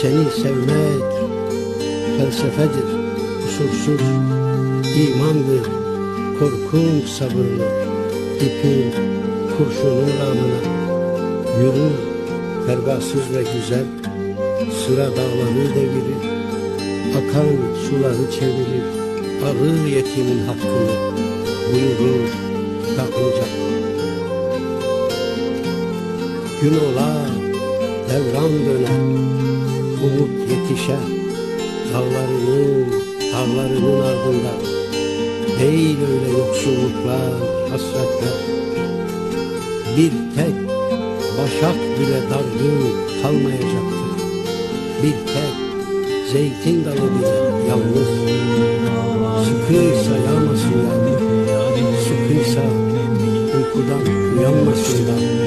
Seni sevmek felsefedir, kusursuz. İmandır, korkunç sabırlı, ipin, kurşunun ramına, yürür, pervasız ve güzel, sıra dağları devirir, akan suları çevirir, alır yetimin hakkını, buyurur kitabınca. Gün ola, devran döner, umut yetişer, dağlarının, dağlarının ardında. Değil öyle yoksulluklar, hasretler. Bir tek başak bile dargın kalmayacaktır. Bir tek zeytin dalı bile yalnız. Sıkıysa yağmasınlar, sıkıysa uykudan uyanmasınlar.